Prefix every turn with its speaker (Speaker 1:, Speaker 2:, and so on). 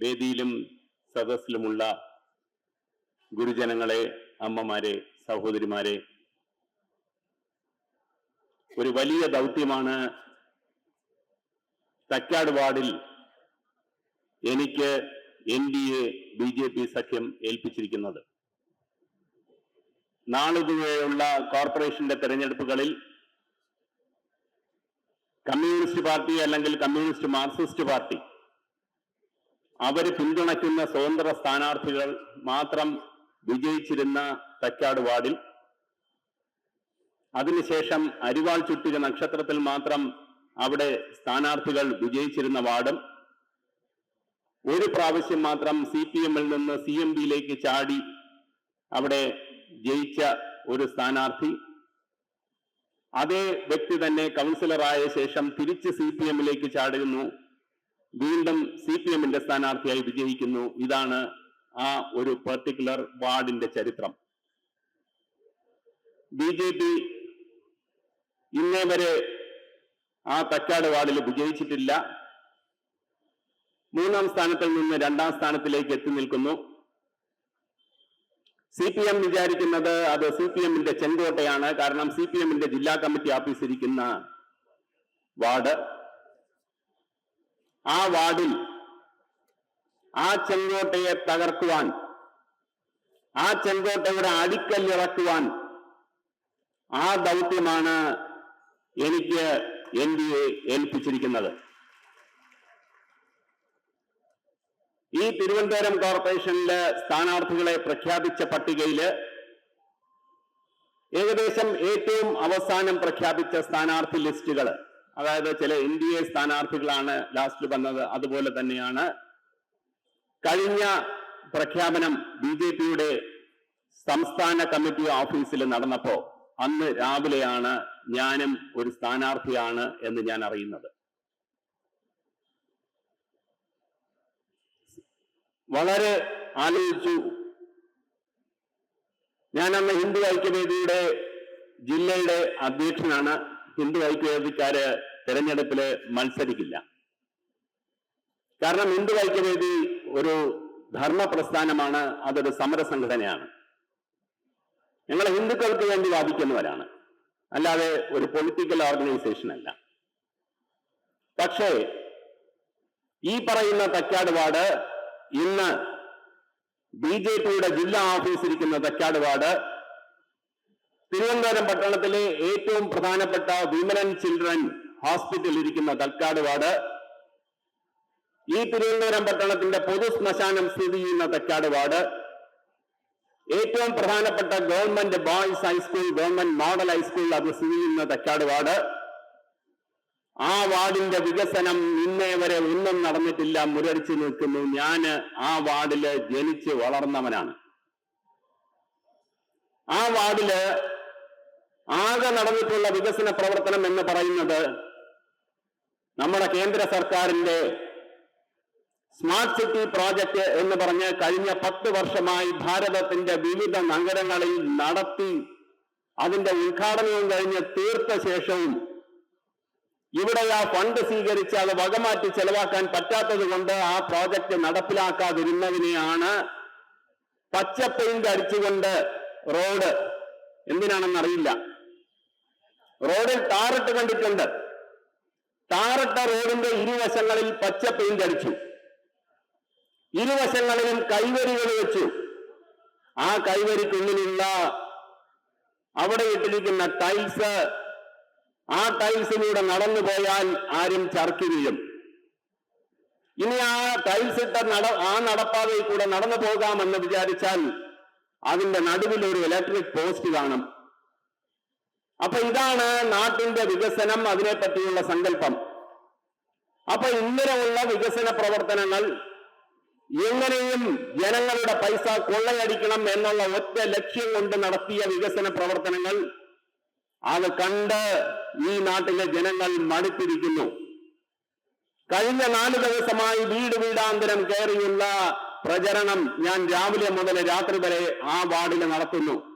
Speaker 1: വേദിയിലും സദസ്സിലുമുള്ള ഗുരുജനങ്ങളെ അമ്മമാരെ സഹോദരിമാരെ ഒരു വലിയ ദൗത്യമാണ് തക്കാട് വാർഡിൽ എനിക്ക് N D A B J P സഖ്യം ഏൽപ്പിച്ചിരിക്കുന്നത്. നാളിതുവരെയുള്ള കോർപ്പറേഷന്റെ തെരഞ്ഞെടുപ്പുകളിൽ കമ്മ്യൂണിസ്റ്റ് പാർട്ടി അല്ലെങ്കിൽ കമ്മ്യൂണിസ്റ്റ് മാർക്സിസ്റ്റ് പാർട്ടി അവർ പിന്തുണയ്ക്കുന്ന സ്വതന്ത്ര സ്ഥാനാർത്ഥികൾ മാത്രം വിജയിച്ചിരുന്ന തക്കാട് വാർഡിൽ. അതിനുശേഷം അരിവാൾ ചുറ്റിക നക്ഷത്രത്തിൽ മാത്രം അവിടെ സ്ഥാനാർത്ഥികൾ വിജയിച്ചിരുന്ന വാർഡും. ഒരു പ്രാവശ്യം മാത്രം സി പി എമ്മിൽ നിന്ന് സി എം പിയിലേക്ക് ചാടി അവിടെ ജയിച്ച ഒരു സ്ഥാനാർത്ഥി. അതേ വ്യക്തി തന്നെ കൗൺസിലറായ ശേഷം തിരിച്ച് സി പി എമ്മിലേക്ക് ചാടുന്നു. വീണ്ടും സി പി എമ്മിന്റെ സ്ഥാനാർത്ഥിയായി വിജയിക്കുന്നു. ഇതാണ് ആ ഒരു പെർട്ടിക്കുലർ വാർഡിന്റെ ചരിത്രം. ബി ജെ പി ഇന്നേ വരെ ആ തക്കാട് വാർഡിൽ വിജയിച്ചിട്ടില്ല. മൂന്നാം സ്ഥാനത്തിൽ നിന്ന് രണ്ടാം സ്ഥാനത്തിലേക്ക് എത്തി നിൽക്കുന്നു. സി പി എം വിചാരിക്കുന്നത് അത് സി പി എമ്മിന്റെ ചെങ്കോട്ടയാണ്. കാരണം സി പി എമ്മിന്റെ ജില്ലാ കമ്മിറ്റി ഓഫീസ് ഇരിക്കുന്ന വാർഡ്. ആ വാർഡിൽ ആ ചെങ്കോട്ടയെ തകർക്കുവാൻ ആ ചെങ്കോട്ടയുടെ അടിക്കല്ലിറക്കുവാൻ ആ ദൗത്യമാണ് എനിക്ക് എൻ ഡി എ ഏൽപ്പിച്ചിരിക്കുന്നത്. ഈ തിരുവനന്തപുരം കോർപ്പറേഷനിലെ സ്ഥാനാർത്ഥികളെ പ്രഖ്യാപിച്ച പട്ടികയിൽ ഏകദേശം ഏറ്റവും അവസാനം പ്രഖ്യാപിച്ച സ്ഥാനാർത്ഥി ലിസ്റ്റുകൾ. അതായത് ചില എൻ ഡി എ സ്ഥാനാർത്ഥികളാണ് ലാസ്റ്റിൽ വന്നത്. അതുപോലെ തന്നെയാണ് കഴിഞ്ഞ പ്രഖ്യാപനം ബി ജെ പിയുടെ സംസ്ഥാന കമ്മിറ്റി ഓഫീസിൽ നടന്നപ്പോ അന്ന് രാവിലെയാണ് ഞാനും ഒരു സ്ഥാനാർത്ഥിയാണ് എന്ന് ഞാൻ അറിയുന്നത്. വളരെ ആലോചിച്ചു. ഞാൻ അന്ന് ഹിന്ദു ഐക്യവേദിയുടെ ജില്ലയുടെ അധ്യക്ഷനാണ്. ഹിന്ദു ഐക്യവേദിക്കാര് തെരഞ്ഞെടുപ്പിൽ മത്സരിക്കില്ല. കാരണം ഹിന്ദു ഐക്യവേദി ഒരു ധർമ്മ പ്രസ്ഥാനമാണ് അതൊരു സമര സംഘടനയാണ് ഞങ്ങൾ ഹിന്ദുക്കൾക്ക് വേണ്ടി വാദിക്കുന്നവരാണ്. അല്ലാതെ ഒരു പൊളിറ്റിക്കൽ ഓർഗനൈസേഷൻ അല്ല. പക്ഷേ ഈ പറയുന്ന തക്കാട് വാർഡ് ഇന്ന് ബി ജെ പിയുടെ ജില്ലാ ഓഫീസ് ഇരിക്കുന്ന തക്കാട് വാർഡ് തിരുവനന്തപുരം പട്ടണത്തിലെ ഏറ്റവും പ്രധാനപ്പെട്ട വിമൻ ചിൽഡ്രൻ ഹോസ്പിറ്റൽ ഇരിക്കുന്ന തൽക്കാട് വാർഡ്. ഈ തിരുവനന്തപുരം പട്ടണത്തിന്റെ പൊതു ശ്മശാനം സ്ഥിതി ചെയ്യുന്ന തക്കാട് വാർഡ്. ഏറ്റവും പ്രധാനപ്പെട്ട government boys high school government model high school അത് സ്ഥിതി ചെയ്യുന്ന തക്കാട് വാർഡ്. ആ വാർഡിന്റെ വികസനം ഇന്നേ വരെ ഒന്നും നടന്നിട്ടില്ല മുരടിച്ചു നിൽക്കുന്നു. ഞാൻ ആ വാർഡിൽ ജനിച്ച് വളർന്നവനാണ്. ആ വാർഡിൽ ആകെ നടന്നിട്ടുള്ള വികസന പ്രവർത്തനം എന്ന് പറയുന്നത് നമ്മുടെ കേന്ദ്ര സർക്കാരിന്റെ സ്മാർട്ട് സിറ്റി പ്രോജക്റ്റ് എന്ന് പറഞ്ഞ് കഴിഞ്ഞ പത്ത് വർഷമായി ഭാരതത്തിന്റെ വിവിധ നഗരങ്ങളിൽ നടത്തി അതിന്റെ ഉദ്ഘാടനവും കഴിഞ്ഞ് തീർത്ത ശേഷവും ഇവിടെ ആ ഫണ്ട് സ്വീകരിച്ച് അത് വകമാറ്റി ചെലവാക്കാൻ പറ്റാത്തത് കൊണ്ട് ആ പ്രോജക്റ്റ് നടപ്പിലാക്കാതിരുന്നതിനെയാണ് പച്ച പെയിന്റ് അടിച്ചുകൊണ്ട് റോഡ്. എന്തിനാണെന്നറിയില്ല. റോഡിൽ ടാറിട്ട് കണ്ടിട്ടുണ്ട്. ടാറിട്ട റോഡിന്റെ ഇരുവശങ്ങളിൽ പച്ച പെയിന്റ് അടിച്ചു. ഇരുവശങ്ങളിലും കൈവരികൾ വെച്ചു. ആ കൈവരിക്കുള്ളിലുള്ള അവിടെ ഇട്ടിരിക്കുന്ന ടൈൽസ് ആ ടൈൽസിലൂടെ നടന്നു പോയാൽ ആരും ചർക്കി വീഴും ഇനി ആ ടൈൽസ് ഇട്ട നട ആ നടപ്പാതയിൽ കൂടെ നടന്നു പോകാമെന്ന് വിചാരിച്ചാൽ അതിന്റെ നടുവിൽ ഒരു ഇലക്ട്രിക് പോസ്റ്റ് കാണും. അപ്പൊ ഇതാണ് നാട്ടിന്റെ വികസനം അതിനെപ്പറ്റിയുള്ള സങ്കല്പം. അപ്പൊ ഇങ്ങനെയുള്ള വികസന പ്രവർത്തനങ്ങൾ എങ്ങനെയും ജനങ്ങളുടെ പൈസ കൊള്ളയടിക്കണം എന്നുള്ള ഒറ്റ ലക്ഷ്യം കൊണ്ട് നടത്തിയ വികസന പ്രവർത്തനങ്ങൾ അത് കണ്ട് ഈ നാട്ടിലെ ജനങ്ങൾ മടുത്തിരിക്കുന്നു. കഴിഞ്ഞ നാല് ദിവസമായി വീട് വീടാന്തരം കയറിയുള്ള പ്രചരണം ഞാൻ രാവിലെ മുതൽ രാത്രി വരെ ആ വാർഡിൽ നടത്തുന്നു.